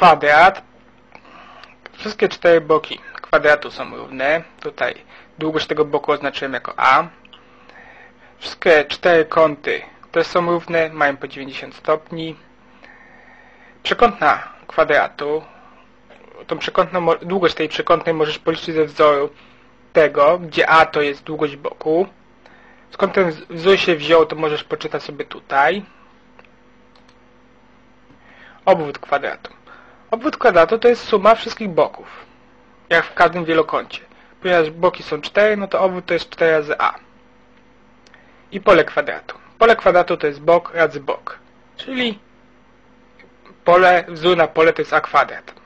kwadrat. Wszystkie cztery boki kwadratu są równe. Tutaj długość tego boku oznaczyłem jako A. Wszystkie cztery kąty też są równe, mają po 90 stopni. Przekątna kwadratu, tą przekątną, długość tej przekątnej możesz policzyć ze wzoru tego, gdzie A to jest długość boku. Skąd ten wzór się wziął, to możesz poczytać sobie tutaj. Obwód kwadratu. Obwód kwadratu to jest suma wszystkich boków. Jak w każdym wielokącie. Ponieważ boki są 4, no to obwód to jest 4 razy A. I pole kwadratu. Pole kwadratu to jest bok razy bok. Czyli pole, wzór na pole to jest A kwadrat.